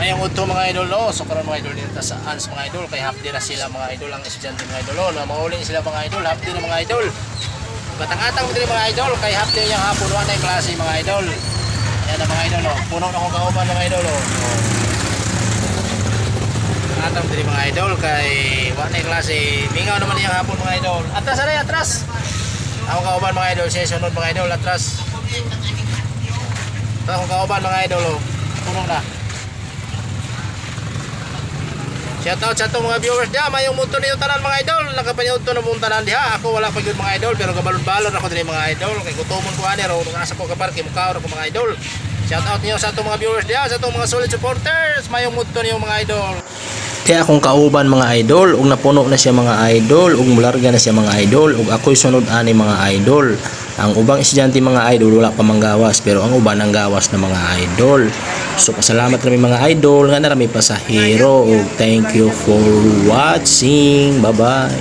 Mayang udto mga idol no. So karon mga idol dito sa ans mga idol kay hapdi na sila mga idol ang estudyante mga idol no. Na mauling sila mga idol, hapdi na mga idol. Batang-atang mo mga idol kay hapdi yang hapon wa na klase mga idol. Yan na mga idol no. Puno na kong kauban mga idol no. Atang diri mga idol kay wa na klase. Mingaw naman yung hapon mga idol. Atras aray atras. Ako kauban mga idol, sunod mga idol atras. Akong kauban mga idol oh. Puno na. Shoutout sa itong mga viewers diya, mayong munto niyo tanan mga idol. Nakapanood to na mong tanan diha. Ako wala pa gyud mga idol, pero gabalon-balon ako diri mga idol. Kay gutomon ko ani ro nung asa ko kaparke mukaw ako mga idol. Shoutout niyo sa itong mga viewers diya, sa itong mga solid supporters. Mayong munto niyo mga idol. Kaya akong kauban mga idol, ug napuno na siya mga idol, ug mularga na siya mga idol, ug ako'y sunod ani mga idol. Ang ubang estudyante mga idol wala pa manggawas, pero ang uban ang gawas na mga idol. So pasalamat kami mga idol nga narami pa sa hero thank you for watching. Bye-bye.